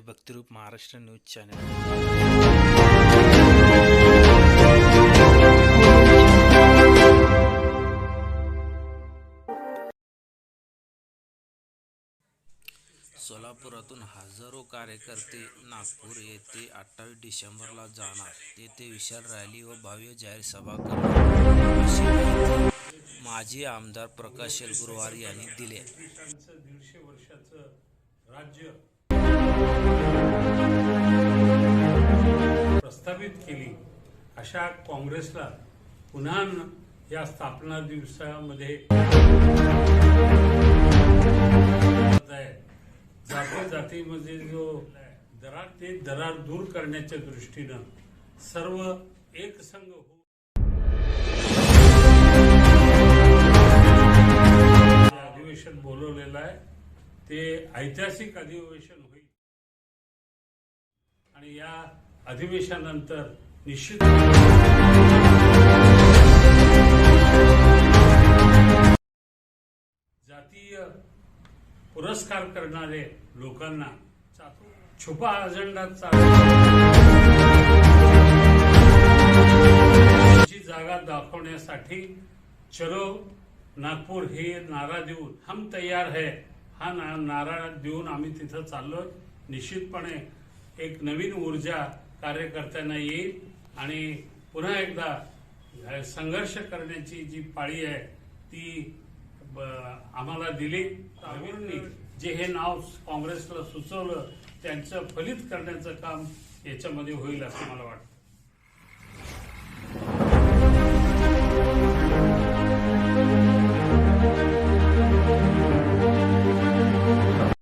Bhaktirup Maharashtra news channel. सोलापुरातून हजारो कार्यकर्ते नागपूर येथे अठ्ठावीस डिसेंबरला जाणार. तेथे विशाल रॅली व भव्य जाहीर सभा करणार. माजी आमदार प्रकाश गुरुवार यांनी दिले. दीडशे वर्षाचं राज्य प्रस्थापित केली. अशा काँग्रेसला पुन्हा या स्थापना दिवसामध्ये जाती जातीमध्ये जो दरार ते दरार दूर करण्याच्या दृष्टीनं सर्व एक संघ होऊन अधिवेशन बोलवलेलं आहे. ते ऐतिहासिक अधिवेशन होईल. आणि या अधिवेशनानंतर निश्चित जातीय पुरस्कार करणारे लोकांना छुपा अजेंडा जागा दाखवण्यासाठी चलो नागपूर हे नारा देऊन हम तयार है हा ना- नारा देऊन आम्ही तिथं चाललोय. निश्चितपणे एक नवीन ऊर्जा कार्यकर्त्यांना येईल आणि पुन्हा एकदा संघर्ष करण्याची जी पाळी आहे ती आम्हाला दिली. टागोरांनी जे हे नाव काँग्रेसला सुचवलं त्यांचं फलित करण्याचं काम याच्यामध्ये होईल असं मला वाटतं.